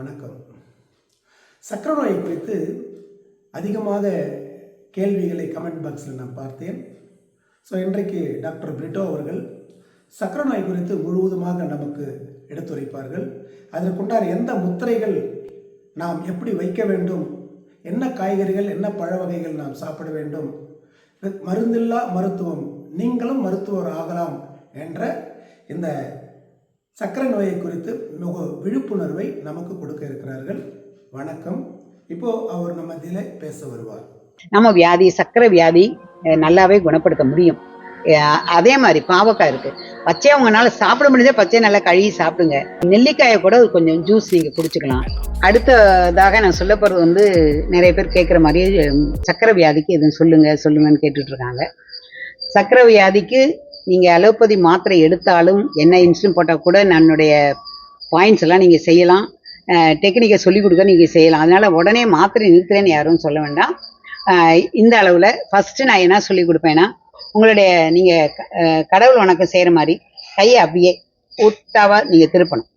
வணக்கம். சக்கர நோயை குறித்து அதிகமாக கேள்விகளை கமெண்ட் பாக்ஸில் நான் பார்த்தேன். ஸோ இன்றைக்கு டாக்டர் பிரிட்டோ அவர்கள் சக்கர நோய் குறித்து முழுவதுமாக நமக்கு எடுத்துரைப்பார்கள். அதற்குண்டான எந்த முத்திரைகள் நாம் எப்படி வைக்க வேண்டும்? என்ன காய்கறிகள் என்ன பழ வகைகள் நாம் சாப்பிட வேண்டும்? மருந்தில்லா மருத்துவம் நீங்களும் மருத்துவர் ஆகலாம் என்ற இந்த சர்க்கரை நோயை குறித்து மிக விழிப்புணர்வை நமக்கு கொடுக்க இருக்கிறார்கள். வணக்கம். இப்போ அவர் நம்ம இதில் பேச வருவார். நம்ம வியாதி சக்கரை வியாதி நல்லாவே குணப்படுத்த முடியும். அதே மாதிரி பாவக்காய் இருக்கு. பச்சையை உங்களால சாப்பிட முடிஞ்சா பச்சையை நல்லா கழுவி சாப்பிடுங்க. நெல்லிக்காயை கூட கொஞ்சம் ஜூஸ் நீங்க குடிச்சுக்கலாம். அடுத்ததாக நான் சொல்ல போறது வந்து நிறைய பேர் கேட்குற மாதிரி சக்கரை வியாதிக்கு எதுவும் சொல்லுங்க சொல்லுங்கன்னு கேட்டுட்டு இருக்காங்க. சக்கரை வியாதிக்கு நீங்கள் அலோபதி மாத்திரை எடுத்தாலும் என்ன இன்சுலின் போட்டால் கூட என்னுடைய பாயிண்ட்ஸ் எல்லாம் நீங்கள் செய்யலாம். டெக்னிக்கை சொல்லிக் கொடுக்க நீங்கள் செய்யலாம். அதனால் உடனே மாத்திரை நிறுத்துறேன்னு யாரும் சொல்ல வேண்டாம். இந்த அளவில் ஃபஸ்ட்டு நான் என்ன சொல்லிக் கொடுப்பேன்னா உங்களுடைய நீங்கள் கடவுள் வணக்கம் செய்கிற மாதிரி கையை அப்படியே ஒட்டாவாக நீங்கள் திருப்பணும்.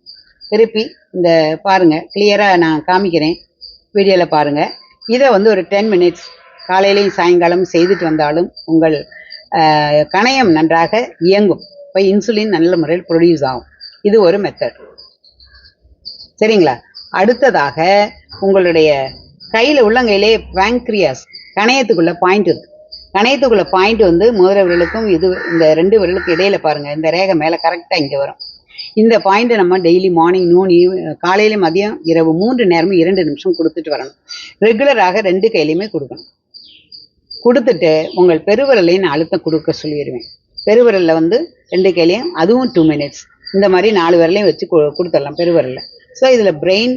திருப்பி இந்த பாருங்கள் கிளியராக நான் காமிக்கிறேன். வீடியோவில் பாருங்கள் இதை வந்து ஒரு டென் மினிட்ஸ் காலையிலையும் சாயங்காலம் செய்துட்டு வந்தாலும் உங்கள் கணையம் நன்றாக இயங்கும். இப்போ இன்சுலின் நல்ல முறையில் ப்ரொடியூஸ் ஆகும். இது ஒரு மெத்தட் சரிங்களா? அடுத்ததாக உங்களுடைய கையில் உள்ளங்கையிலே பேங்க்ரியாஸ் கணையத்துக்குள்ள பாயிண்ட் இருக்கு. கணையத்துக்குள்ள பாயிண்ட் வந்து முதல விரலுக்கும் இது இந்த ரெண்டு விரலுக்கும் இடையில பாருங்க இந்த ரேகை மேலே கரெக்டாக இங்கே வரும். இந்த பாயிண்ட்டை நம்ம டெய்லி மார்னிங் நூன் காலையில மதியம் இரவு மூன்று நேரமும் இரண்டு நிமிஷம் கொடுத்துட்டு வரணும். ரெகுலராக ரெண்டு கையிலையுமே கொடுக்கணும். கொடுத்துட்டு உங்கள் பெருவிரலையும் நான் அழுத்தம் கொடுக்க சொல்லிடுவேன். பெருவிரலில் வந்து ரெண்டு கையிலையும் அதுவும் டூ மினிட்ஸ் இந்த மாதிரி நாலு விரலையும் வச்சு கொ கொடுத்துடலாம் பெருவிரலில். ஸோ இதில் பிரெயின்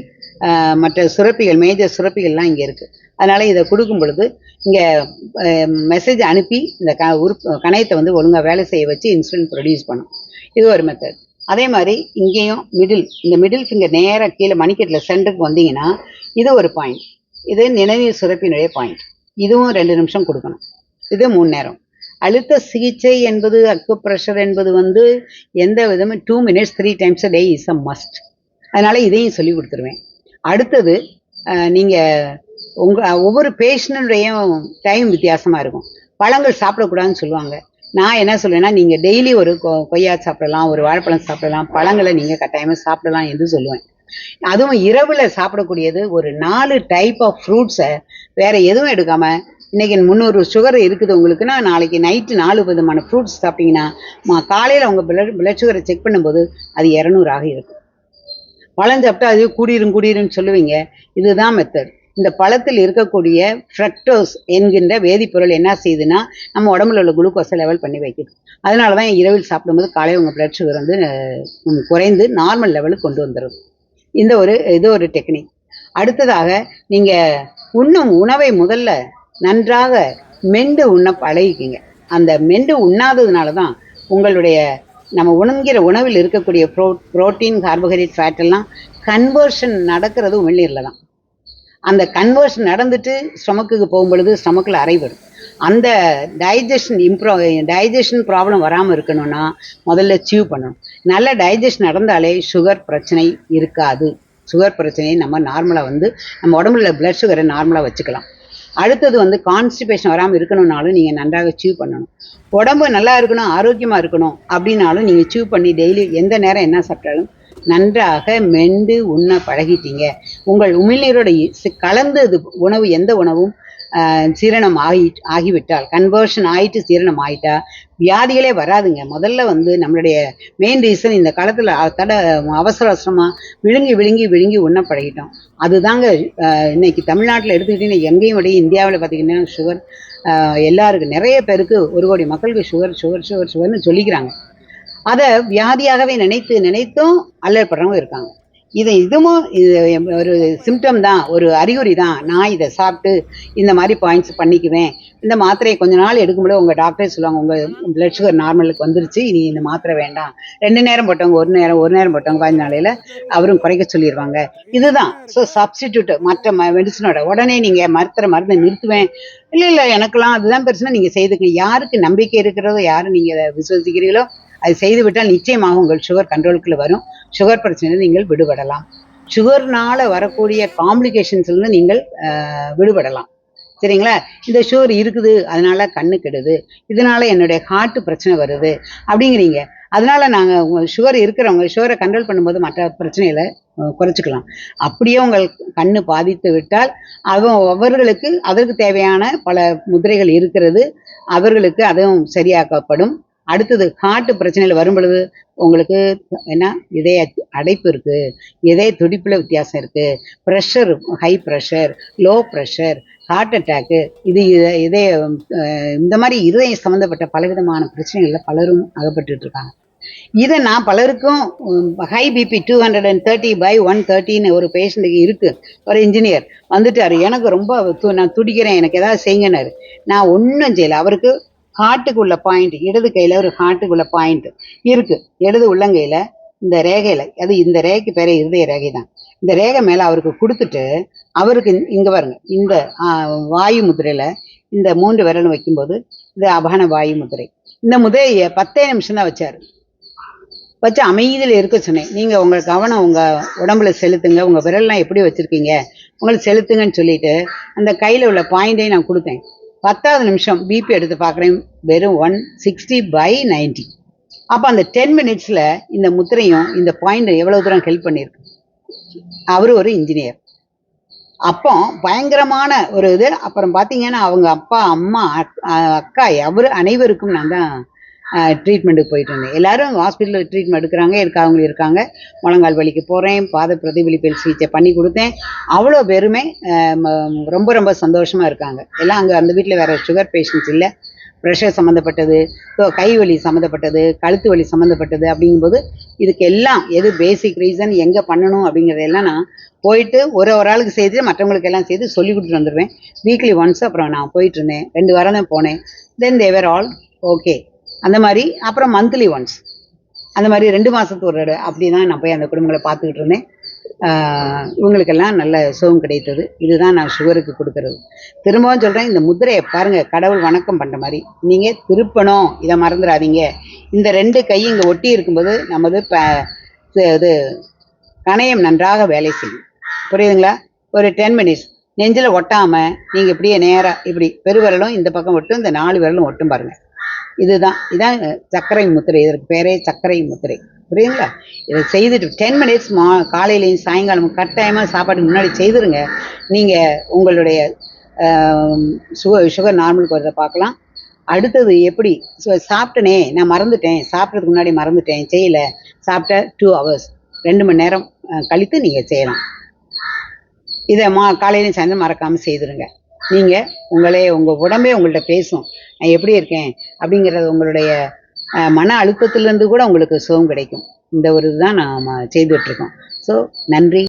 மற்ற சுரப்பிகள் மேஜர் சுரப்பிகள்லாம் இங்கே இருக்குது அதனால் இதை கொடுக்கும் பொழுது இங்கே மெசேஜ் அனுப்பி இந்த க உறுப்பு கணையத்தை வந்து ஒழுங்காக வேலை செய்ய வச்சு இன்சுலின் ப்ரொடியூஸ் பண்ணும் இது ஒரு மெத்தட் அதே மாதிரி இங்கேயும் மிடில் இந்த மிடில் ஃபிங்கர் நேராக கீழே மணிக்கட்டில் சென்டருக்கு வந்தீங்கன்னா இது ஒரு பாயிண்ட் இது நினைவு சுரப்பினுடைய பாயிண்ட் இதுவும் ரெண்டு நிமிஷம் கொடுக்கணும். இது மூணு நேரம். அழுத்த சிகிச்சை என்பது அக்கு ப்ரெஷர் என்பது வந்து எந்த விதமும் two minutes three times day is a must அதனால் இதையும் சொல்லி கொடுத்துருவேன். அடுத்தது நீங்கள் உங்கள் ஒவ்வொரு பேஷண்ட்டுடையும் டைம் வித்தியாசமாக இருக்கும். பழங்கள் சாப்பிடக்கூடாதுன்னு சொல்லுவாங்க. நான் என்ன சொல்லுவேன்னா நீங்கள் டெய்லி ஒரு கொ- கொய்யா சாப்பிடலாம் ஒரு வாழைப்பழம் சாப்பிடலாம் பழங்களை நீங்கள் கட்டாயமாக சாப்பிடலாம் என்று சொல்லுவேன். அதுவும் இரவுல சாப்பிடக்கூடியது ஒரு நாலு டைப் ஆஃப் ஃப்ரூட்ஸை வேற எதுவும் எடுக்காம இன்னைக்கு முந்நூறு சுகர் இருக்குது உங்களுக்குன்னா நாளைக்கு நைட்டு நாலு விதமான ஃப்ரூட்ஸ் சாப்பிட்டீங்கன்னா மா- காலையில உங்க பிளட் பிளட் சுகரை செக் பண்ணும்போது அது இரநூறாக இருக்கும். பழம் சாப்பிட்டா அது கூடிரும் கூடிரும்னு சொல்லுவீங்க. இதுதான் மெத்தட் இந்த பழத்தில் இருக்கக்கூடிய ஃப்ரக்டோஸ் என்கின்ற வேதிப்பொருள் என்ன செய்யுதுன்னா நம்ம உடம்புல உள்ள குளுக்கோஸை லெவல் பண்ணி வைக்குது. அதனால தான் இரவில் சாப்பிடும்போது காலையில் உங்கள் பிளட் சுகர் வந்து குறைந்து நார்மல் லெவலுக்கு கொண்டு வந்துடும் இந்த ஒரு இது ஒரு டெக்னிக் அடுத்ததாக நீங்கள் உண்ணும் உணவை முதல்ல நன்றாக மெண்டு உண்ண பழகிக்கிங்க. அந்த மெண்டு உண்ணாததுனால தான் உங்களுடைய நம்ம உணங்கிற உணவில் இருக்கக்கூடிய ப்ரோ புரோட்டீன் கார்போஹைட்ரேட் ஃபேட் எல்லாம் கன்வர்ஷன் நடக்கிறது உமிழ்நீரில் தான். அந்த கன்வர்ஷன் நடந்துட்டு ஸ்டொமக்குக்கு போகும்பொழுது ஸ்டொமக்கில் அரைவரும் அந்த டைஜஷன் இம்ப்ரோ டைஜஷன் ப்ராப்ளம் வராமல் இருக்கணும்னா முதல்ல சீவ் பண்ணணும். நல்ல டைஜஸ்ட் நடந்தாலே சுகர் பிரச்சனை இருக்காது. சுகர் பிரச்சனையை நம்ம நார்மலாக வந்து நம்ம உடம்புல பிளட் சுகரை நார்மலாக வச்சுக்கலாம். அடுத்தது வந்து கான்ஸ்டிபேஷன் வராமல் இருக்கணும்னாலும் நீங்கள் நன்றாக சீவ் பண்ணணும். உடம்பு நல்லா இருக்கணும் ஆரோக்கியமாக இருக்கணும் அப்படின்னாலும் நீங்கள் சீவ் பண்ணி டெய்லி எந்த நேரம் என்ன சாப்பிட்டாலும் நன்றாக மெண்டு உண்ண பழகிட்டீங்க. உங்கள் உமிழ்நீரோட இ- கலந்து இது உணவு எந்த உணவும்? சீரணம் ஆகி ஆகிவிட்டால் கன்வர்ஷன் ஆயிட்டு சீரணம் ஆயிட்டா வியாதிகளே வராதுங்க. முதல்ல வந்து நம்மளுடைய மெயின் ரீசன் இந்த காலத்தில் தட அவசர அவசரமாக விழுங்கி விழுங்கி விழுங்கி உண்ண பழகிட்டோம் அதுதாங்க இன்னைக்கு தமிழ்நாட்டில் எடுத்துக்கிட்டீங்கன்னா எங்கேயும் விட இந்தியாவில் பார்த்தீங்கன்னா சுகர் எல்லாருக்கும் நிறைய பேருக்கு ஒரு கோடி மக்களுக்கு சுகர் சுகர் சுகர் சுகர்னு சொல்லிக்கிறாங்க. அதை வியாதியாகவே நினைத்து நினைத்தும் அல்லற்படுறவங்க இருக்காங்க. இதை இதுவும் இது ஒரு சிம்டம் தான் ஒரு அறிகுறி தான். நான் இதை சாப்பிட்டு இந்த மாதிரி பாயிண்ட்ஸ் பண்ணிக்குவேன். இந்த மாத்திரையை கொஞ்ச நாள் எடுக்கும்போது உங்கள் டாக்டரே சொல்லுவாங்க உங்கள் பிளட் சுகர் நார்மலுக்கு வந்துருச்சு இனி இந்த மாத்திரை வேண்டாம். ரெண்டு நேரம் போட்டவங்க ஒரு நேரம் ஒரு நேரம் போட்டவங்க பதினஞ்சு நாளையில் அவரும் குறைக்க சொல்லிடுவாங்க. இதுதான். ஸோ சப்ஸ்டிடியூட் மற்ற மெடிசனோட உடனே நீங்கள் மருத்துவ மருந்தை நிறுத்துவேன். இல்லை இல்லை எனக்கெல்லாம் அதுதான் பிரச்சனை. நீங்கள் செய்துக்கணும் யாருக்கு நம்பிக்கை இருக்கிறதோ யாரு நீங்கள் விசுவசிக்கிறீங்களோ அது செய்து விட்டால் நிச்சயமாக உங்கள் சுகர் கண்ட்ரோலுக்குள்ள வரும். சுகர் பிரச்சனையில நீங்கள் விடுபடலாம். சுகர்னால வரக்கூடிய காம்ப்ளிகேஷன்ஸ்லேருந்து நீங்கள் விடுபடலாம். சரிங்களா? இந்த சுகர் இருக்குது அதனால கண்ணு கெடுது. இதனால என்னுடைய ஹார்ட் பிரச்சனை வருது. அப்படிங்கிறீங்க. அதனால நாங்கள் சுகர் இருக்கிறவங்க சுகரை கண்ட்ரோல் பண்ணும்போது மற்ற பிரச்சனைகளை குறைச்சிக்கலாம். அப்படியே உங்கள் கண்ணு பாதித்து விட்டால் அவன் அவர்களுக்கு அதற்கு தேவையான பல முதிரைகள் இருக்கிறது. அவர்களுக்கு அதுவும் சரியாக்கப்படும். அடுத்தது ஹார்ட் பிரச்சனைகள் வரும் பொழுது உங்களுக்கு என்ன? இதய அடைப்பு இருக்குது இதய துடிப்பில் வித்தியாசம் இருக்குது pressure high pressure low pressure heart attack இது இதய இந்த மாதிரி இதயம் சம்மந்தப்பட்ட பலவிதமான பிரச்சனைகளில் பலரும் அகப்பட்டுருக்காங்க இருக்காங்க இதை நான் பலருக்கும் high BP two hundred and thirty by one தேர்ட்டின்னு ஒரு பேஷண்ட்டுக்கு இருக்குது ஒரு இன்ஜினியர் வந்துட்டார். எனக்கு ரொம்ப து- நான் துடிக்கிறேன் எனக்கு ஏதாவது செய்யுங்கன்னாரு. நான் ஒன்றும் செய்யலை. அவருக்கு ஹார்ட்டுக்குள்ள பாயிண்ட் இடது கையில ஒரு ஹார்ட்டுக்குள்ள பாயிண்ட் இருக்கு. இடது உள்ளங்கையில இந்த ரேகையில அது இந்த ரேகைக்கு பேரே இருதய ரேகை தான். இந்த ரேகை மேல அவருக்கு கொடுத்துட்டு அவருக்கு இங்க- பாருங்க இந்த வாயு முதிரையில இந்த மூன்று விரலும் வைக்கும்போது இது அபகன வாயு முதிரை. இந்த முதிரையை பத்தே நிமிஷம் தான் வச்சாரு. வச்சு அமைதியில் இருக்க சொன்னேன். நீங்கள் உங்கள் கவனம் உங்கள் உடம்புல செலுத்துங்க. உங்கள் விரல்லாம் எப்படி வச்சுருக்கீங்க? உங்களுக்கு செலுத்துங்கன்னு சொல்லிட்டு அந்த கையில் உள்ள பாயிண்டையும் நான் கொடுத்தேன். பத்தாவது நிமிஷம் பிபி எடுத்து பார்க்குறேன். வெறும் ஒன் சிக்ஸ்டி பை நைன்டி அப்போ அந்த டென் மினிட்ஸில் இந்த முத்திரையும் இந்த பாயிண்ட் எவ்வளோ தூரம் ஹெல்ப் பண்ணியிருக்கு? அவர் ஒரு இன்ஜினியர் அப்போ பயங்கரமான ஒரு இது. அப்புறம் பார்த்தீங்கன்னா அவங்க அப்பா அம்மா அக்- அக்கா அவர் அனைவருக்கும் நான் தான் ட்ரீட்மெண்ட்டுக்கு போயிட்டு இருந்தேன் எல்லாரும் ஹாஸ்பிட்டலில் ட்ரீட்மெண்ட் எடுக்கிறாங்க இருக்கவங்க இருக்காங்க. முழங்கால் வலிக்கு போகிறேன் பாத பிரதிபலிப்பில் சிகிச்சை பண்ணி கொடுத்தேன். அவ்வளோ பேருமே ம- ரொம்ப ரொம்ப சந்தோஷமாக இருக்காங்க. எல்லாம் அங்கே அந்த வீட்டில் வேறு சுகர் பேஷண்ட்ஸ் இல்லை. ப்ரெஷர் சம்மந்தப்பட்டது ஸோ கை வலி சம்மந்தப்பட்டது கழுத்து வலி சம்மந்தப்பட்டது அப்படிங்கும்போது இதுக்கு எல்லாம் எது பேசிக் ரீசன் எங்கே பண்ணணும் அப்படிங்கிறதெல்லாம் நான் போயிட்டு ஒரு ஒரு ஆளுக்கு செய்து மற்றவங்களுக்கு எல்லாம் செய்து சொல்லி கொடுத்துட்டு வந்துடுவேன். வீக்லி ஒன்ஸ் அப்புறம் நான் போயிட்டு இருந்தேன். ரெண்டு வாரம் தான் போனேன். தென் தேவர் ஆல் ஓகே அந்த மாதிரி அப்புறம் மந்த்லி ஒன்ஸ் அந்த மாதிரி ரெண்டு மாதத்துக்கு ஒரு தடவை அப்படி தான் நான் போய் அந்த குடும்பங்களை பார்த்துக்கிட்டு இருந்தேன். இவங்களுக்கெல்லாம் நல்ல சுகம் கிடைத்தது. இதுதான் நான் சுகருக்கு கொடுக்கறது. திரும்பவும் சொல்கிறேன் இந்த முத்திரையை பாருங்கள் கடவுள் வணக்கம் பண்ணுற மாதிரி. நீங்கள் திருப்பணும். இதை மறந்துடாதீங்க. இந்த ரெண்டு கை இங்கே ஒட்டி இருக்கும்போது நமது ப இது- கணையம் நன்றாக வேலை செய்யும். புரியுதுங்களா? ஒரு டென் மினிட்ஸ் நெஞ்சில் ஒட்டாமல் நீங்கள் இப்படியே நேராக இப்படி பெருவிரலும் இந்த பக்கம் ஒட்டும் இந்த நாலு விரலும் ஒட்டும் பாருங்கள் இதுதான். இதான் சர்க்கரை முத்திரை. இதற்கு பேரே சர்க்கரை முத்திரை. புரியுங்களா இதை செய்துட்டு டென் மினிட்ஸ் மா காலையிலையும் சாயங்காலமும் கட்டாயமாக சாப்பாட்டுக்கு முன்னாடி செய்துருங்க. நீங்கள் உங்களுடைய சுகர் சுகர் நார்மலுக்கு வரதை பார்க்கலாம் அடுத்தது எப்படி? சு- சாப்பிட்டனே நான் மறந்துட்டேன். சாப்பிட்றதுக்கு முன்னாடி மறந்துட்டேன். செய்யலை. சாப்பிட்ட டூ ஹவர்ஸ் ரெண்டு மணி நேரம் கழித்து நீங்கள் செய்யலாம். இதை மா காலையிலையும் சாயந்தரம் மறக்காமல் செய்திருங்க. நீங்கள் உங்களே உங்கள் உடம்பே உங்கள்கிட்ட பேசும். நான் எப்படி இருக்கேன்? அப்படிங்கிறது உங்களுடைய மன அழுத்தத்திலேருந்து கூட உங்களுக்கு சுகம் கிடைக்கும். இந்த ஒரு இதுதான் நாம் செய்துட்ருக்கோம் ஸோ நன்றி.